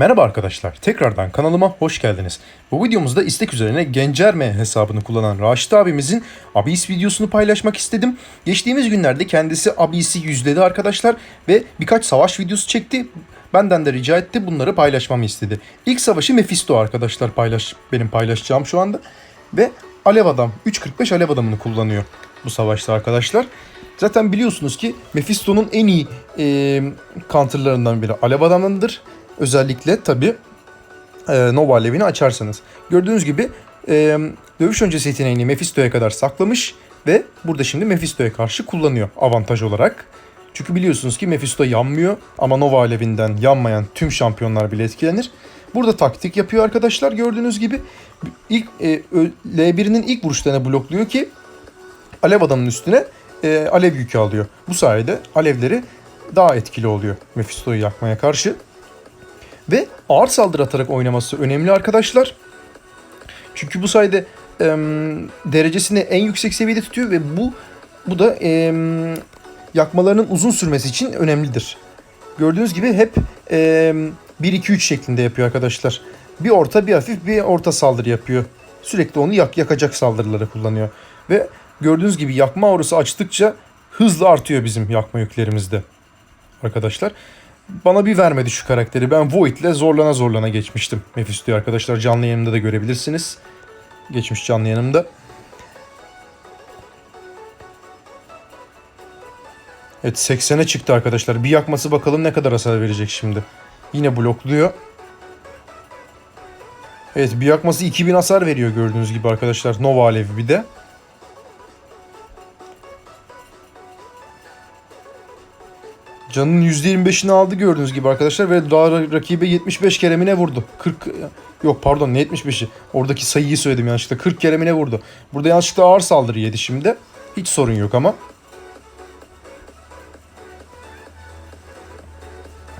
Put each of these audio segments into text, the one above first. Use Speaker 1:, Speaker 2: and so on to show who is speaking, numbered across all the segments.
Speaker 1: Merhaba arkadaşlar, tekrardan kanalıma hoş geldiniz. Bu videomuzda istek üzerine Gencerme hesabını kullanan Raşit abimizin Abyss videosunu paylaşmak istedim. Geçtiğimiz günlerde kendisi Abyss'i yüzledi arkadaşlar ve birkaç savaş videosu çekti. Benden de rica etti bunları paylaşmamı istedi. İlk savaşı Mephisto arkadaşlar paylaş benim paylaşacağım şu anda. Ve Alev Adam, 3.45 Alev Adamını kullanıyor bu savaşta arkadaşlar. Zaten biliyorsunuz ki Mephisto'nun en iyi e, counterlarından biri Alev Adam'ındır. Özellikle tabi e, Nova Alevini açarsanız. Gördüğünüz gibi e, dövüş öncesi yeteneğini Mephisto'ya kadar saklamış ve burada şimdi Mephisto'ya karşı kullanıyor avantaj olarak. Çünkü biliyorsunuz ki Mephisto yanmıyor ama Nova Alevinden yanmayan tüm şampiyonlar bile etkilenir. Burada taktik yapıyor arkadaşlar gördüğünüz gibi. ilk e, ö- L1'inin ilk vuruşlarını blokluyor ki alev adamın üstüne e, alev yükü alıyor. Bu sayede alevleri daha etkili oluyor Mephisto'yu yakmaya karşı. Ve ağır saldırı atarak oynaması önemli arkadaşlar. Çünkü bu sayede e, derecesini en yüksek seviyede tutuyor ve bu bu da e, yakmalarının uzun sürmesi için önemlidir. Gördüğünüz gibi hep e, 1-2-3 şeklinde yapıyor arkadaşlar. Bir orta bir hafif bir orta saldırı yapıyor. Sürekli onu yak yakacak saldırıları kullanıyor. Ve gördüğünüz gibi yakma aurası açtıkça hızla artıyor bizim yakma yüklerimizde. Arkadaşlar. Bana bir vermedi şu karakteri. Ben Void ile zorlana zorlana geçmiştim. Mephisto'yu arkadaşlar canlı yayınımda da görebilirsiniz. Geçmiş canlı yayınımda. Evet 80'e çıktı arkadaşlar. Bir yakması bakalım ne kadar hasar verecek şimdi. Yine blokluyor. Evet bir yakması 2000 hasar veriyor gördüğünüz gibi arkadaşlar. Nova Alevi bir de. Canın %25'ini aldı gördüğünüz gibi arkadaşlar ve daha ra- rakibe 75 kere mi ne vurdu? 40 yok pardon ne 75'i? Oradaki sayıyı söyledim yanlışlıkla. 40 kere mi ne vurdu? Burada yanlışlıkla ağır saldırı yedi şimdi. Hiç sorun yok ama.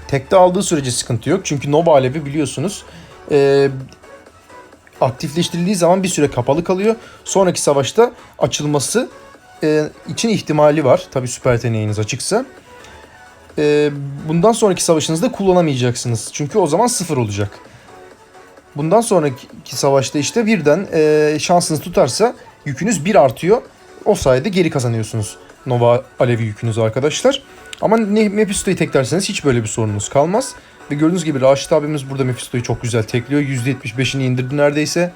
Speaker 1: Tekte aldığı sürece sıkıntı yok. Çünkü Nova Alevi biliyorsunuz e, aktifleştirildiği zaman bir süre kapalı kalıyor. Sonraki savaşta açılması e, için ihtimali var. Tabi süper yeteneğiniz açıksa. E, bundan sonraki savaşınızda kullanamayacaksınız. Çünkü o zaman sıfır olacak. Bundan sonraki savaşta işte birden e, şansınız tutarsa yükünüz bir artıyor. O sayede geri kazanıyorsunuz Nova Alevi yükünüzü arkadaşlar. Ama Mephisto'yu teklerseniz hiç böyle bir sorununuz kalmaz. Ve gördüğünüz gibi Raşit abimiz burada Mephisto'yu çok güzel tekliyor. %75'ini indirdi neredeyse.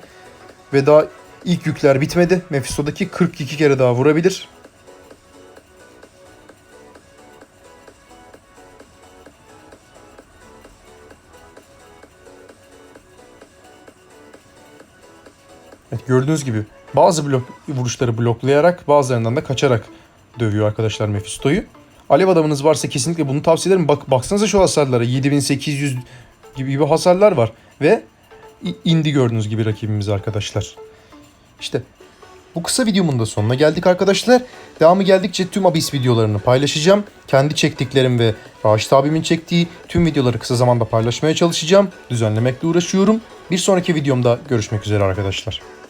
Speaker 1: Ve daha ilk yükler bitmedi. Mephisto'daki 42 kere daha vurabilir. Evet, gördüğünüz gibi bazı blok vuruşları bloklayarak bazılarından da kaçarak dövüyor arkadaşlar Mephisto'yu. Alev adamınız varsa kesinlikle bunu tavsiye ederim. Bak baksanıza şu hasarlara 7800 gibi, gibi hasarlar var ve indi gördüğünüz gibi rakibimiz arkadaşlar. İşte bu kısa videomun da sonuna geldik arkadaşlar. Devamı geldikçe tüm Abyss videolarını paylaşacağım. Kendi çektiklerim ve Raşit abimin çektiği tüm videoları kısa zamanda paylaşmaya çalışacağım. Düzenlemekle uğraşıyorum. Bir sonraki videomda görüşmek üzere arkadaşlar.